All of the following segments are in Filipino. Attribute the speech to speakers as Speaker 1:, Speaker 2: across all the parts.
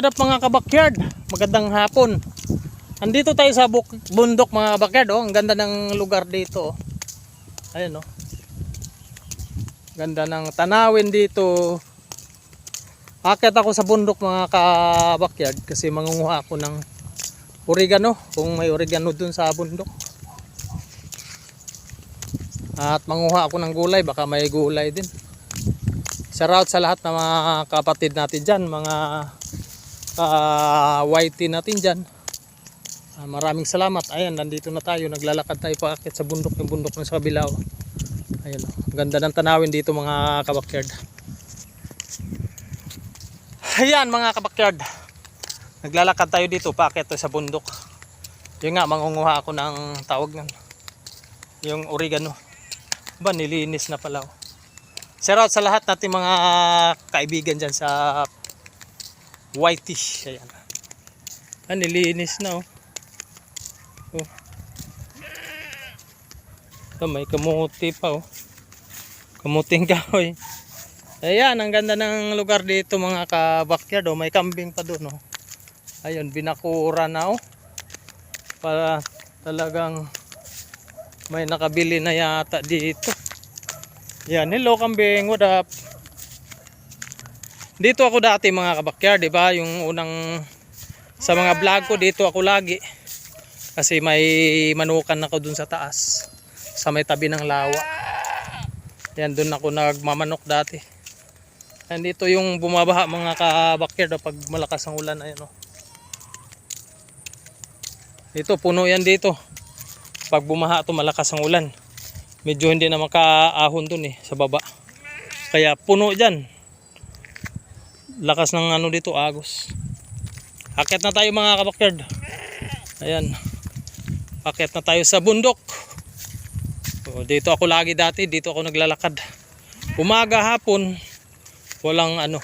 Speaker 1: what up mga kabakyard? Magandang hapon. Andito tayo sa bundok mga kabakyard. Oh. Ang ganda ng lugar dito. Oh. Ayan oh. Ganda ng tanawin dito. Akit ako sa bundok mga kabakyard kasi mangunguha ako ng oregano. Kung may oregano dun sa bundok. At manguha ako ng gulay. Baka may gulay din. Shoutout sa lahat ng mga kapatid natin dyan, mga uh, YT natin dyan. Ah, maraming salamat. Ayan, nandito na tayo. Naglalakad tayo paakit sa bundok yung bundok ng sa kabilaw. Ayan, oh. Ganda ng tanawin dito mga kabakyard. Ayan mga kabakyard. Naglalakad tayo dito paakit sa bundok. Yung nga, mangunguha ako ng tawag nun. Yung oregano. Ba, nilinis na pala. Oh. Shout out sa lahat natin mga kaibigan dyan sa Whitish. Ayan. Ah, nilinis na oh. oh. Ito, may kamuti pa oh. Kamuting kahoy. Ayan, ang ganda ng lugar dito mga kabakyard oh. May kambing pa doon oh. Ayun, binakura na oh. Para talagang may nakabili na yata dito. Yan, hello kambing, what up? Dito ako dati mga kabakyard, di ba? Yung unang sa mga vlog ko dito ako lagi. Kasi may manukan ako dun sa taas. Sa may tabi ng lawa. Yan, dun ako nagmamanok dati. Yan dito yung bumabaha mga kabakyard oh, pag malakas ang ulan. Ayan, oh. Dito, puno yan dito. Pag bumaha to malakas ang ulan medyo hindi na makaahon dun eh sa baba kaya puno dyan lakas ng ano dito agos. Akit na tayo mga kabakyard. Ayan. Akit na tayo sa bundok. O, dito ako lagi dati dito ako naglalakad. Umaga hapon walang ano.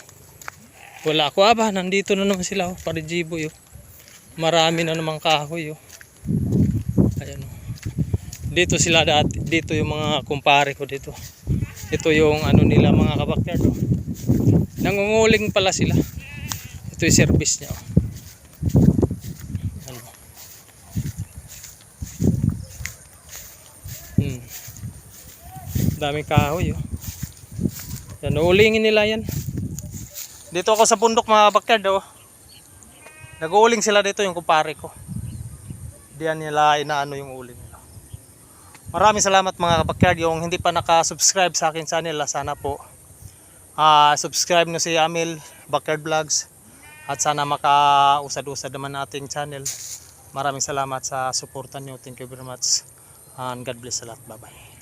Speaker 1: Wala ako. Aba nandito na naman sila oh, parijibo yun marami na namang kahoy oh. Dito sila dati dito yung mga kumpare ko dito ito yung ano nila mga kabakyard oh. nangunguling pala sila ito yung service niya oh. ano. hmm. daming kahoy oh. yan uulingin nila yan dito ako sa bundok mga kabakyard oh. nag-uuling sila dito yung kumpare ko diyan nila inaano yung uling Maraming salamat mga kabakyard yung hindi pa naka-subscribe sa akin channel sana po uh, subscribe nyo si Amil Backyard Vlogs at sana maka-usad-usad naman nating channel. Maraming salamat sa suportan nyo. Thank you very much and God bless sa lahat. Bye bye.